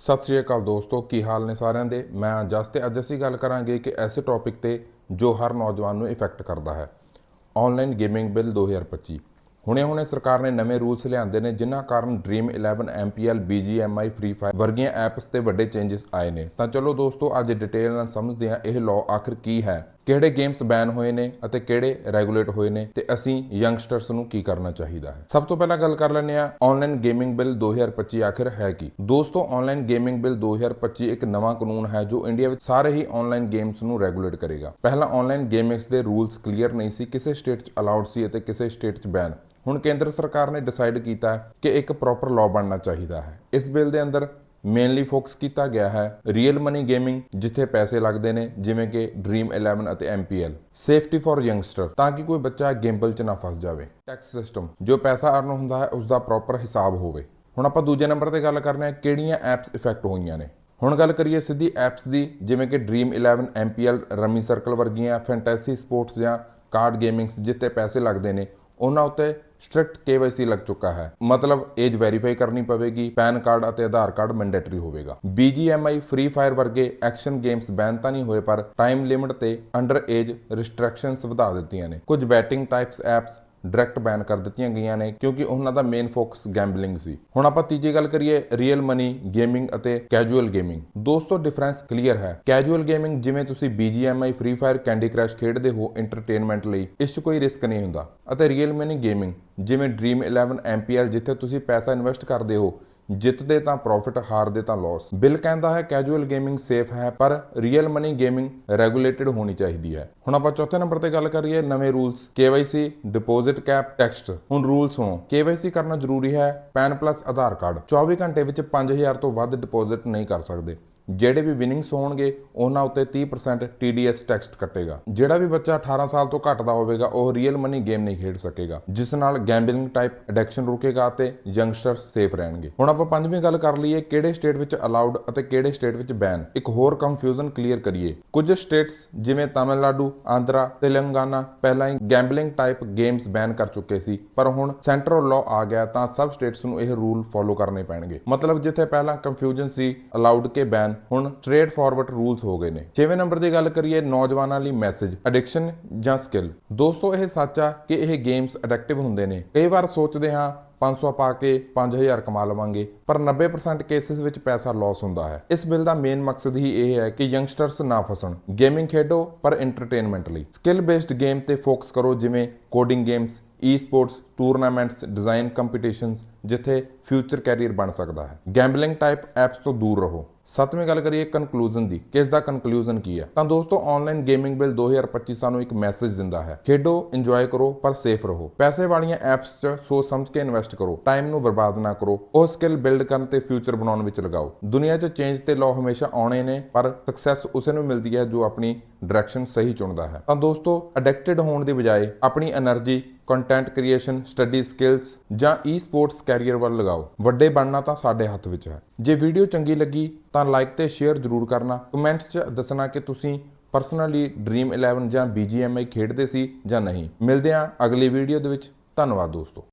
ਸਤਿ ਸ਼੍ਰੀ ਅਕਾਲ ਦੋਸਤੋ, ਕੀ ਹਾਲ ਨੇ ਸਾਰਿਆਂ ਦੇ? ਮੈਂ ਜਸ ਤੇ ਅੱਜ ਅਸੀਂ ਗੱਲ ਕਰਾਂਗੇ ਕਿ ਐਸੇ ਟੌਪਿਕ ਤੇ ਜੋ ਹਰ ਨੌਜਵਾਨ ਨੂੰ ਇਫੈਕਟ ਕਰਦਾ ਹੈ। ਆਨਲਾਈਨ ਗੇਮਿੰਗ ਬਿੱਲ 2025 ਹੁਣੇ-ਹੁਣੇ ਸਰਕਾਰ ਨੇ ਨਵੇਂ ਰੂਲਸ ਲਿਆਂਦੇ ਨੇ, ਜਿਨ੍ਹਾਂ ਕਾਰਨ Dream 11 MPL BGMI Free Fire ਵਰਗੀਆਂ ਐਪਸ ਤੇ ਵੱਡੇ ਚੇਂਜਸ ਆਏ ਨੇ। ਤਾਂ ਚਲੋ ਦੋਸਤੋ, ਅੱਜ ਡਿਟੇਲ ਨਾਲ ਸਮਝਦੇ ਹਾਂ ਇਹ ਲਾਅ ਆਖਰ ਕੀ ਹੈ। ਕਿਹੜੇ ਗੇਮਸ ਬੈਨ ਹੋਏ ਨੇ ਅਤੇ ਕਿਹੜੇ ਰੈਗੂਲੇਟ ਹੋਏ ਨੇ ਤੇ ਅਸੀਂ ਯੰਗਸਟਰਸ ਨੂੰ ਕੀ ਕਰਨਾ ਚਾਹੀਦਾ ਹੈ? ਸਭ ਤੋਂ ਪਹਿਲਾਂ ਗੱਲ ਕਰ ਲੈਂਦੇ ਹਾਂ ਆਨਲਾਈਨ ਗੇਮਿੰਗ ਬਿੱਲ 2025 ਆਖਿਰ ਹੈ ਕੀ? ਦੋਸਤੋ ਆਨਲਾਈਨ ਗੇਮਿੰਗ ਬਿੱਲ 2025 ਇੱਕ ਨਵਾਂ ਕਾਨੂੰਨ ਹੈ ਜੋ ਇੰਡੀਆ ਵਿੱਚ ਸਾਰੇ ਹੀ ਆਨਲਾਈਨ ਗੇਮਸ ਨੂੰ ਰੈਗੂਲੇਟ ਕਰੇਗਾ। ਪਹਿਲਾਂ ਆਨਲਾਈਨ ਗੇਮਿੰਗਸ ਦੇ ਰੂਲਸ ਕਲੀਅਰ ਨਹੀਂ ਸੀ, ਕਿਸੇ ਸਟੇਟ 'ਚ ਅਲਾਉਡ ਸੀ ਅਤੇ ਕਿਸੇ ਸਟੇਟ 'ਚ ਬੈਨ ਹੁਣ ਕੇਂਦਰ ਸਰਕਾਰ ਨੇ ਡਿਸਾਈਡ ਕੀਤਾ ਕਿ ਇੱਕ ਪ੍ਰੋਪਰ ਲਾਅ ਬਣਨਾ ਚਾਹੀਦਾ ਹੈ। ਇਸ ਬਿੱਲ ਦੇ ਅੰਦਰ ਮੇਨਲੀ ਫੋਕਸ ਕੀਤਾ ਗਿਆ ਹੈ ਰੀਅਲ ਮਨੀ ਗੇਮਿੰਗ ਜਿੱਥੇ ਪੈਸੇ ਲੱਗਦੇ ਨੇ, ਜਿਵੇਂ ਕਿ ਡ੍ਰੀਮ 11 ਅਤੇ MPL ਸੇਫਟੀ ਫॉर ਯੰਗਸਟਰ ਤਾਂ ਕਿ ਕੋਈ ਬੱਚਾ ਗੇਮਬਲ 'ਚ ਨਾ ਫਸ ਜਾਵੇ। ਟੈਕਸ ਸਿਸਟਮ ਜੋ ਪੈਸਾ ਅਰਨ ਹੁੰਦਾ ਹੈ ਉਸ ਦਾ ਪ੍ਰੋਪਰ ਹਿਸਾਬ ਹੋਵੇ। ਹੁਣ ਆਪਾਂ ਦੂਜੇ ਨੰਬਰ ਤੇ ਗੱਲ ਕਰਨੇ ਆ ਕਿਹੜੀਆਂ ਐਪਸ ਇਫੈਕਟ ਹੋਈਆਂ ਨੇ? ਹੁਣ ਗੱਲ ਕਰੀਏ ਸਿੱਧੀ ਐਪਸ ਦੀ, ਜਿਵੇਂ ਕਿ ਡ੍ਰੀਮ 11 MPL ਰਮੀ ਸਰਕਲ ਵਰਗੀਆਂ ਫੈਂਟੈਸੀ ਸਪੋਰਟਸ ਜਾਂ ਕਾਰਡ ਗੇਮਿੰਗਸ ਜਿੱਥੇ ਪੈਸੇ ਲੱਗਦੇ ਨੇ, ਉਹਨਾਂ ਉੱਤੇ ਸਟ੍ਰਿਕਟ KYC ਲੱਗ ਚੁੱਕਾ ਹੈ। ਮਤਲਬ ਏਜ ਵੈਰੀਫਾਈ ਕਰਨੀ ਪਵੇਗੀ, ਪੈਨ ਕਾਰਡ ਅਤੇ ਆਧਾਰ ਕਾਰਡ ਮੈਂਡੇਟਰੀ ਹੋਵੇਗਾ। BGMI ਫ੍ਰੀ ਫਾਇਰ ਵਰਗੇ ਐਕਸ਼ਨ ਗੇਮਸ ਬੈਨ ਤਾਂ ਨਹੀਂ ਹੋਏ, ਪਰ ਟਾਈਮ ਲਿਮਿਟ ਤੇ ਅੰਡਰ ਏਜ ਰਿਸਟ੍ਰਿਕਸ਼ਨਸ ਵਧਾ ਦਿੱਤੀਆਂ ਨੇ। ਕੁਝ betting types apps direct ban ਕਰ ਦਿੱਤੀਆਂ ਗਈਆਂ ਨੇ ਕਿਉਂਕਿ ਉਹਨਾਂ ਦਾ ਮੇਨ ਫੋਕਸ ਗੈਂਬਲਿੰਗ ਸੀ। ਹੁਣ ਆਪਾਂ ਤੀਜੀ ਗੱਲ ਕਰੀਏ ਰੀਅਲ ਮਨੀ ਗੇਮਿੰਗ ਅਤੇ ਕੈਜੂਅਲ ਗੇਮਿੰਗ ਦੋਸਤੋ ਡਿਫਰੈਂਸ ਕਲੀਅਰ ਹੈ। ਕੈਜੂਅਲ ਗੇਮਿੰਗ ਜਿਵੇਂ ਤੁਸੀਂ BGMI Free Fire Candy Crush ਖੇਡਦੇ ਹੋ ਐਂਟਰਟੇਨਮੈਂਟ ਲਈ, ਇਸ 'ਚ ਕੋਈ ਰਿਸਕ ਨਹੀਂ ਹੁੰਦਾ। ਅਤੇ ਰੀਅਲ ਮਨੀ ਗੇਮਿੰਗ ਜਿਵੇਂ ਡ੍ਰੀਮ 11 MPL ਜਿੱਥੇ ਤੁਸੀਂ ਪੈਸਾ ਇਨਵੈਸਟ ਕਰਦੇ ਹੋ ਜਿੱਤਦੇ ਤਾਂ ਪ੍ਰੋਫਿਟ ਹਾਰਦੇ ਤਾਂ ਲਾਸ ਬਿੱਲ ਕਹਿੰਦਾ ਹੈ ਕੈਜੂਅਲ ਗੇਮਿੰਗ ਸੇਫ ਹੈ, ਪਰ ਰੀਅਲ ਮਨੀ ਗੇਮਿੰਗ ਰੈਗੂਲੇਟਡ ਹੋਣੀ ਚਾਹੀਦੀ ਹੈ। ਹੁਣ ਆਪਾਂ ਚੌਥੇ ਨੰਬਰ ਤੇ ਗੱਲ ਕਰੀਏ ਨਵੇਂ rules KYC deposit cap text ਹੁਣ ਰੂਲ ਸੁਣੋ। KYC ਕਰਨਾ ਜ਼ਰੂਰੀ ਹੈ ਪੈਨ ਪਲੱਸ ਆਧਾਰ ਕਾਰਡ। 24 ਘੰਟੇ ਵਿੱਚ 5000 ਤੋਂ ਵੱਧ ਡਿਪੋਜ਼ਿਟ ਨਹੀਂ ਕਰ ਸਕਦੇ। ਜਿਹੜੇ ਵੀ ਵਿਨਿੰਗਸ ਹੋਣਗੇ, ਉਹਨਾਂ ਉੱਤੇ 30% TDS ਟੈਕਸ ਕੱਟੇਗਾ। ਜਿਹੜਾ ਵੀ ਬੱਚਾ 18 ਸਾਲ ਤੋਂ ਘੱਟ ਦਾ ਹੋਵੇਗਾ, ਉਹ ਰੀਅਲ ਮਨੀ ਗੇਮ ਨਹੀਂ ਖੇਡ ਸਕੇਗਾ। ਜਿਸ ਨਾਲ ਗੈਂਬਲਿੰਗ ਟਾਈਪ ਐਡਿਕਸ਼ਨ ਰੁਕੇਗਾ ਤੇ ਯੰਗਸਟਰਸ ਸੇਫ ਰਹਿਣਗੇ। ਹੁਣ ਆਪਾਂ ਪੰਜਵੀਂ ਗੱਲ ਕਰ ਲਈਏ, ਕਿਹੜੇ ਸਟੇਟ ਵਿੱਚ ਅਲਾਉਡ ਅਤੇ ਕਿਹੜੇ ਸਟੇਟ ਵਿੱਚ ਬੈਨ ਇੱਕ ਹੋਰ ਕੰਫਿਊਜ਼ਨ ਕਲੀਅਰ ਕਰੀਏ। ਕੁਝ ਸਟੇਟਸ ਜਿਵੇਂ ਤਾਮਿਲਨਾਡੂ, ਆਂਧਰਾ, ਤੇਲੰਗਾਨਾ ਪਹਿਲਾਂ ਹੀ ਗੈਂਬਲਿੰਗ ਟਾਈਪ ਗੇਮਸ ਬੈਨ ਕਰ ਚੁੱਕੇ ਸੀ, ਪਰ ਹੁਣ ਸੈਂਟਰਲ ਲਾਅ ਆ ਗਿਆ ਤਾਂ ਸਭ ਸਟੇਟਸ ਨੂੰ ਇਹ ਰੂਲ ਫੋਲੋ ਕਰਨੇ ਪੈਣਗੇ। ਮਤਲਬ ਜਿੱਥੇ ਪਹਿਲਾਂ ਕੰਫਿਊਜ਼ਨ ਸੀ ਅਲਾਉਡ ਕੇ ਬੈਨ ਹੁਣ ਸਟ੍ਰੇਟ ਫਾਰਵਰਡ ਰੂਲਸ ਹੋ ਗਏ ਨੇ। 6ਵੇਂ ਨੰਬਰ ਦੀ ਗੱਲ ਕਰੀਏ ਨੌਜਵਾਨਾਂ ਲਈ ਮੈਸੇਜ ਐਡਿਕਸ਼ਨ ਜਾਂ ਸਕਿੱਲ ਦੋਸਤੋ, ਇਹ ਸੱਚ ਆ ਕਿ ਇਹ ਗੇਮਸ ਐਡਿਕਟਿਵ ਹੁੰਦੇ ਨੇ। ਕਈ ਵਾਰ ਸੋਚਦੇ ਹਾਂ 500 ਪਾ ਕੇ 5000 ਕਮਾ ਲਵਾਂਗੇ, ਪਰ 90% ਕੇਸਿਸ ਵਿੱਚ ਪੈਸਾ ਲਾਸ ਹੁੰਦਾ ਹੈ। ਇਸ ਬਿੱਲ ਦਾ ਮੇਨ ਮਕਸਦ ਹੀ ਇਹ ਹੈ ਕਿ ਯੰਗਸਟਰਸ ਨਾ ਫਸਣ। ਗੇਮਿੰਗ ਖੇਡੋ, ਪਰ ਐਂਟਰਟੇਨਮੈਂਟ ਲਈ। ਸਕਿੱਲ ਬੇਸਡ ਗੇਮ ਤੇ ਫੋਕਸ ਕਰੋ, ਜਿਵੇਂ coding games esports tournaments, design competitions, ਜਿੱਥੇ ਫਿਊਚਰ ਕੈਰੀਅਰ ਬਣ ਸਕਦਾ ਹੈ। ਗੈਂਬਲਿੰਗ ਟਾਈਪ ਐਪਸ ਤੋਂ ਦੂਰ ਰਹੋ। ਸੱਤਵੀਂ ਗੱਲ ਕਰੀਏ ਕਨਕਲੂਜਨ ਦੀ। ਕਿਸ ਦਾ ਕਨਕਲੂਜਨ ਕੀ ਹੈ? ਤਾਂ ਦੋਸਤੋ ਆਨਲਾਈਨ ਗੇਮਿੰਗ ਬਿਲ 2025 ਸਾਨੂੰ ਇੱਕ ਮੈਸੇਜ ਦਿੰਦਾ ਹੈ। ਖੇਡੋ ਇੰਜੋਏ ਕਰੋ, ਪਰ ਸੇਫ ਰਹੋ। ਪੈਸੇ ਵਾਲੀਆਂ ਐਪਸ 'ਚ ਸੋਚ ਸਮਝ ਕੇ ਇਨਵੈਸਟ ਕਰੋ। ਟਾਈਮ ਨੂੰ ਬਰਬਾਦ ਨਾ ਕਰੋ। ਉਹ ਸਕਿੱਲ ਬਿਲਡ ਕਰਨ ਤੇ ਫਿਊਚਰ ਬਣਾਉਣ ਵਿੱਚ ਲਗਾਓ। ਦੁਨੀਆ 'ਚ ਚੇਂਜ ਤੇ ਲਾਅ ਹਮੇਸ਼ਾ ਆਉਣੇ ਨੇ, ਪਰ ਸਕਸੈਸ ਉਸੇ ਨੂੰ ਮਿਲਦੀ ਹੈ ਜੋ ਆਪਣੀ ਡਾਇਰੈਕਸ਼ਨ ਸਹੀ ਚੁਣਦਾ ਹੈ। ਤਾਂ ਦੋਸਤੋ ਅਡਿਕਟਿਡ ਹੋਣ ਦੀ ਬਜਾਏ ਆਪਣੀ energy content creation study skills ਜਾਂ ਈ ਸਪੋਰਟਸ ਕੈਰੀਅਰ ਵੱਲ ਲਗਾਓ। ਵੱਡੇ ਬਣਨਾ ਤਾਂ ਸਾਡੇ ਹੱਥ ਵਿੱਚ ਹੈ। ਜੇ ਵੀਡੀਓ ਚੰਗੀ ਲੱਗੀ ਤਾਂ ਲਾਈਕ ਤੇ ਸ਼ੇਅਰ ਜ਼ਰੂਰ ਕਰਨਾ। ਕਮੈਂਟਸ 'ਚ ਦੱਸਣਾ ਕਿ ਤੁਸੀਂ ਪਰਸਨਲੀ ਡ੍ਰੀਮ 11 ਜਾਂ BGMI ਖੇਡਦੇ ਸੀ ਜਾਂ ਨਹੀਂ। ਮਿਲਦੇ ਹਾਂ ਅਗਲੀ ਵੀਡੀਓ ਦੇ ਵਿੱਚ। ਧੰਨਵਾਦ ਦੋਸਤੋ।